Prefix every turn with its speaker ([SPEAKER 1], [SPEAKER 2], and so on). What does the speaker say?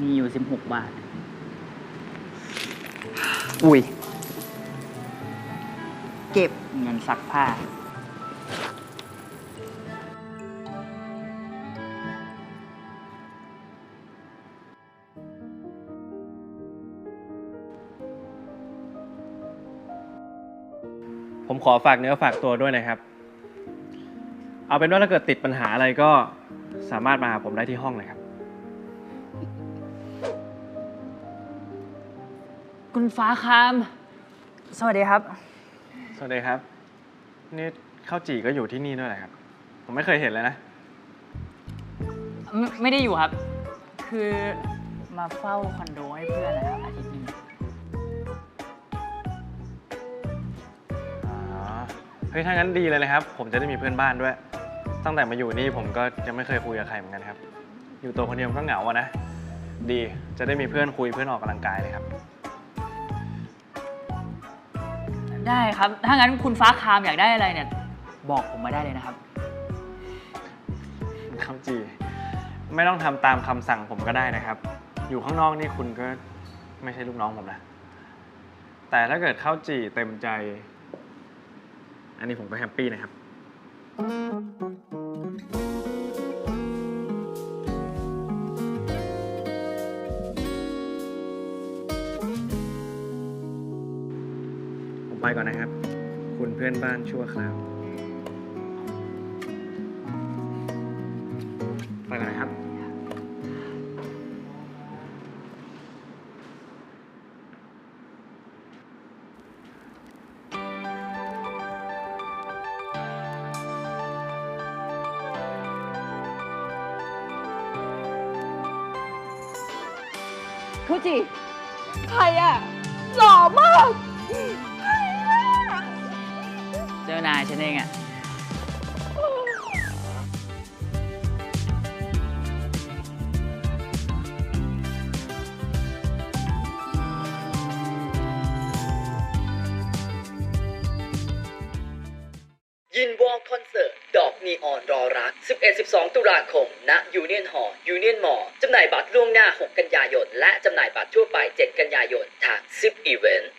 [SPEAKER 1] มีอยู่สิบหกบาท อุ้ย เก็บเงินซักผ้า
[SPEAKER 2] ผมขอฝากเนื้อฝากตัวด้วยนะครับ เอาเป็นว่าถ้าเกิดติดปัญหาอะไรก็สามารถมาหาผมได้ที่ห้องเลยครับ
[SPEAKER 1] คุณฟ้าคาม สวัสดีครับ
[SPEAKER 2] สวัสดีครับ นี่ข้าวจี่ก็อยู่ที่นี่ด้วยเหรอครับ ผมไม่เคยเห็นเลยนะ
[SPEAKER 1] ไม่ไม่ได้อยู่ครับ คือมาเฝ้าคอนโดให้เพื่อนนะครับอาทิตย์นี้
[SPEAKER 2] อ๋อ เฮ้ยถ้างั้นดีเลยนะครับ ผมจะได้มีเพื่อนบ้านด้วย ตั้งแต่มาอยู่นี่ผมก็ยังไม่เคยคุยกับใครเหมือนกันครับ อยู่ตัวคนเดียวมันก็เหงาอะนะ ดี จะได้มีเพื่อนคุยเพื่อนออกกำลังกายเลยครับ
[SPEAKER 1] ได้ครับ ถ้างั้นคุณฟ้าคามอยากได้อะไรเนี่ย บอกผมมาได้เลยนะครับ
[SPEAKER 2] ข้าวจี่ไม่ต้องทำตามคำสั่งผมก็ได้นะครับ อยู่ข้างนอกนี่คุณก็ไม่ใช่ลูกน้องผมนะ แต่ถ้าเกิดข้าวจี่เต็มใจ อันนี้ผมก็แฮปปี้นะครับ ไปก่อนนะครับ คุณเพื่อนบ้านชั่วคราวไปก่อนนะครับ
[SPEAKER 3] คุจิใครอะหล่อมาก
[SPEAKER 1] ฉันเองอะ
[SPEAKER 4] ยินวอลคอนเสิร์ต ดอกนีออนรอรัก 11-12 ตุลาคม ณ ยูเนียนหอ ยูเนียนมอ จำหน่ายบัตรล่วงหน้า 6 กันยายน และจำหน่ายบัตรทั่วไป 7 กันยายน ทาง10อีเวนต์